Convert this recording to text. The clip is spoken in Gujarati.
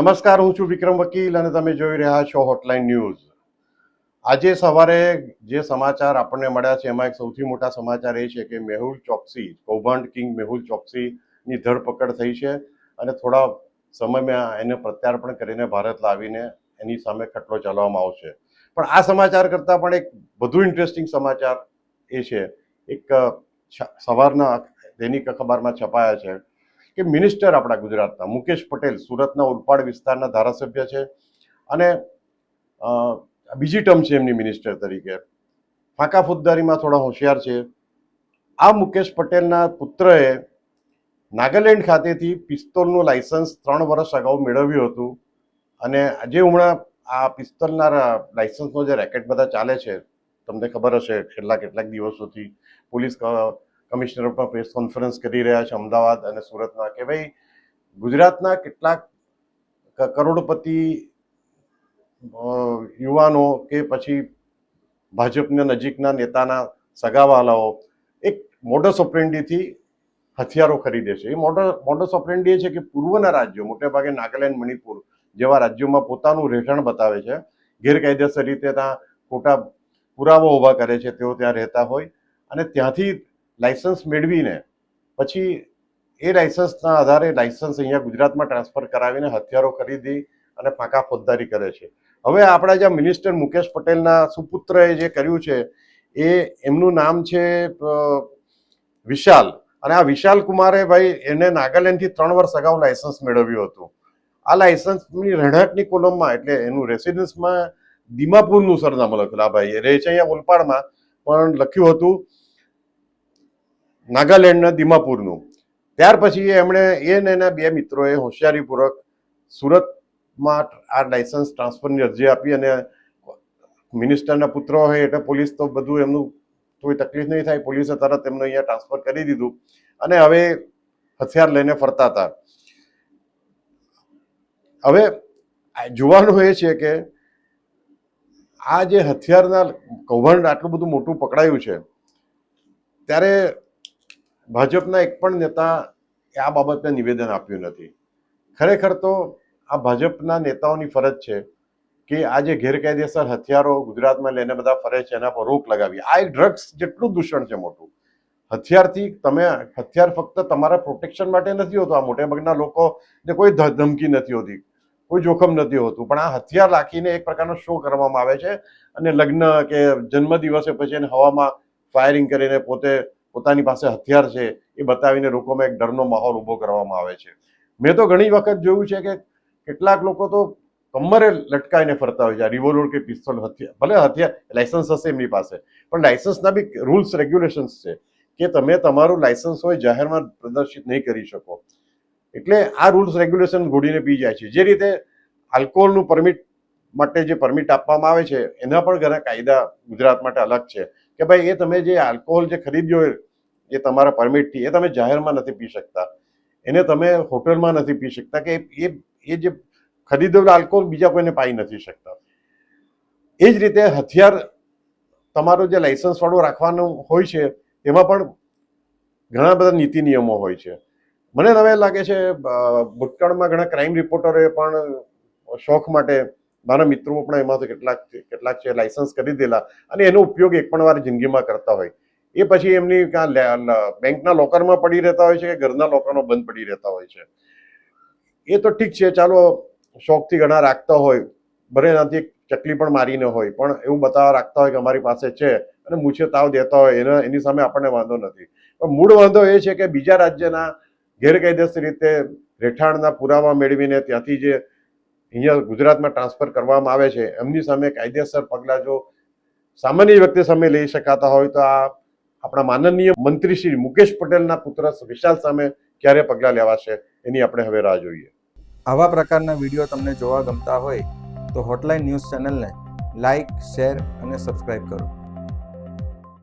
નમસ્કાર, હું છું વિક્રમ વકીલ અને તમે જોઈ રહ્યા છો હોટલાઇન ન્યૂઝ આજે સવારે જે સમાચાર આપણને મળ્યા છે, એમાં એક સૌથી મોટા સમાચાર એ છે કે મેહુલ ચોકસી, કૌભાંડ કિંગ મેહુલ ચોકસીની ધરપકડ થઈ છે અને થોડા સમયમાં એને પ્રત્યાર્પણ કરીને ભારત લાવીને એની સામે ખટલો ચલાવવામાં આવશે. પણ આ સમાચાર કરતાં પણ એક વધુ ઇન્ટરેસ્ટિંગ સમાચાર એ છે. એક સવારના દૈનિક અખબારમાં છપાયા છે. કે મિનિસ્ટર આપણા ગુજરાતના, મુકેશ પટેલ સુરતના ઉલપાડ વિસ્તારના ધારાસભ્ય છે અને બીજી ટર્મ છે એમની મિનિસ્ટર તરીકે. ફાંકા ફોજદારીમાં થોડા હોશિયાર છે. આ મુકેશ પટેલના પુત્રએ નાગાલેન્ડ ખાતેથી પિસ્તોલનું લાયસન્સ ત્રણ વર્ષ અગાઉ મેળવ્યું હતું અને આજે હમણાં આ પિસ્તોલના લાયસન્સનો જે રેકેટ બધા ચાલે છે, તમને ખબર હશે, છેલ્લા કેટલાક દિવસોથી પોલીસ કમિશનર પણ પ્રેસ કોન્ફરન્સ કરી રહ્યા છે અમદાવાદ અને સુરતના કે ભાઈ ગુજરાતના કેટલાક કરોડપતિ યુવાનો કે પછી ભાજપના નજીકના નેતાના સગાવાલાઓ એક મોડસ ઓપરેન્ડીથી હથિયારો ખરીદે છે. એ મોડસ ઓપરેન્ડી એ છે કે પૂર્વના રાજ્યો, મોટે ભાગે નાગાલેન્ડ, મણિપુર જેવા રાજ્યોમાં પોતાનું રહેઠાણ બતાવે છે. ગેરકાયદેસર રીતે ત્યાં ખોટા પુરાવો ઊભા કરે છે, તેઓ ત્યાં રહેતા હોય અને ત્યાંથી લાયસન્સ મેળવીને પછી એ લાયસન્સના આધારે લાયસન્સ અહીંયા ગુજરાતમાં ટ્રાન્સફર કરાવીને હથિયારો ખરીદી અને ફાંકા ફોજદારી કરે છે. હવે આપણા જે મિનિસ્ટર મુકેશ પટેલના સુપુત્રએ જે કર્યું છે, એ એમનું નામ છે વિશાલ. અને આ વિશાલ કુમારે ભાઈ એને નાગાલેન્ડથી ત્રણ વર્ષ અગાઉ લાયસન્સ મેળવ્યું હતું. આ લાયસન્સની રહેણાંકની કોલમમાં, એટલે એનું રેસિડન્સમાં દિમાપુરનું સરનામું લખેલું. આ ભાઈએ રહે છે અહીંયા ઓલપાડમાં પણ લખ્યું હતું નાગાલેન્ડના દિમાપુરનું. ત્યાર પછી એમણે એ ને એના બે મિત્રોએ હોશિયારીપૂર્વક સુરતમાં આ લાયસન્સ ટ્રાન્સફરની અરજી આપી અને મિનિસ્ટરના પુત્ર હોય એટલે પોલીસ તો બધું એમનું કોઈ તકલીફ નહીં થાય. પોલીસે તરત એમને અહીંયા ટ્રાન્સફર કરી દીધું અને હવે હથિયાર લઈને ફરતા હતા. હવે જોવાનું એ છે કે આ જે હથિયારના કૌભાંડ આટલું બધું મોટું પકડાયું છે, ત્યારે ભાજપના એક પણ નેતા આ બાબતને નિવેદન આપ્યું નથી. ખરેખર તો આ ભાજપના નેતાઓની ફરજ છે કે આ જે ગેરકાયદેસર હથિયારો ગુજરાતમાં લઈને બધા ફરે છે, એના પર રોક લગાવી આ એક ડ્રગ્સ જેટલું દૂષણ છે મોટું. હથિયારથી તમે હથિયાર ફક્ત તમારા પ્રોટેક્શન માટે નથી હોતું, આ મોટેભાગના લોકોને કોઈ ધમકી નથી હોતી, કોઈ જોખમ નથી હોતું. પણ આ હથિયાર રાખીને એક પ્રકારનો શો કરવામાં આવે છે અને લગ્ન કે જન્મદિવસે પછી એને હવામાં ફાયરિંગ કરીને પોતે પોતાની પાસે હથિયાર છે એ બતાવીને લોકોમાં એક ડરનો માહોલ ઊભો કરવામાં આવે છે. મેં તો ઘણી વખત જોયું છે કે કેટલાક લોકો તો કમરે લટકાઈને ફરતા હોય છે રિવોલ્વર કે પિસ્તોલ હથિયાર. ભલે હથિયાર લાયસન્સ હશે એમની પાસે, પણ લાયસન્સના બી રૂલ્સ રેગ્યુલેશન્સ છે કે તમે તમારું લાયસન્સ હોય જાહેરમાં પ્રદર્શિત નહીં કરી શકો. એટલે આ રૂલ્સ રેગ્યુલેશન ઘોડીને પી જાય છે. જે રીતે આલ્કોહોલનું પરમિટ માટે જે પરમિટ આપવામાં આવે છે, એના પણ ઘણા કાયદા ગુજરાત માટે અલગ છે. કે ભાઈ, એ તમે જે આલ્કોહોલ જે ખરીદ્યો એ તમારા પરમિટથી એ તમે જાહેરમાં નથી પી શકતા. એને તમે હોટલમાં નથી પી શકતા કે એ એ જે ખરીદેલો આલ્કોહોલ બીજા કોઈને પાઈ નથી શકતા. એ જ રીતે હથિયાર તમારું જે લાઇસન્સવાળો વાળું રાખવાનું હોય છે, એમાં પણ ઘણા બધા નીતિ નિયમો હોય છે. મને હવે લાગે છે ભૂતકાળમાં ઘણા ક્રાઇમ રિપોર્ટરોએ પણ શોખ માટે મારા મિત્રો પણ એમાંથી કેટલાક કેટલાક છે લાયસન્સ કરી દેલા અને એનો ઉપયોગ એક પણ વાર જિંદગીમાં કરતા હોય. એ પછી એમની કાં બેંકના લોકરમાં પડી રહેતા હોય છે કે ઘરના લોકરમાં બંધ પડી રહેતા હોય છે? એ તો ઠીક છે, ચાલો શોખથી ઘણા રાખતા હોય, ભલે એનાથી ચકલી પણ મારીને હોય, પણ એવું બતાવવા રાખતા હોય કે અમારી પાસે છે અને મૂછે તાવ દેતા હોય, એના, એની સામે આપણને વાંધો નથી. પણ મૂળ વાંધો એ છે કે બીજા રાજ્યના ગેરકાયદેસર રીતે રહેઠાણના પુરાવા મેળવીને ત્યાંથી જે અહીંયા ગુજરાતમાં ટ્રાન્સફર કરવામાં આવે છે. એમની સામે કાયદેસર પગલાં જો સામાન્ય વ્યક્તિ સામે લઈ શકાતા હોય તો આ આપણા માનનીય મંત્રી શ્રી મુકેશ પટેલના પુત્ર વિશાલ સામે ક્યારે પગલાં લેવાશે એની આપણે હવે રાહ જોઈએ. આવા પ્રકારના વીડિયો તમને જોવા ગમતા હોય તો હોટલાઇન ન્યૂઝ ચેનલને લાઇક શેર અને સબસ્ક્રાઇબ કરો.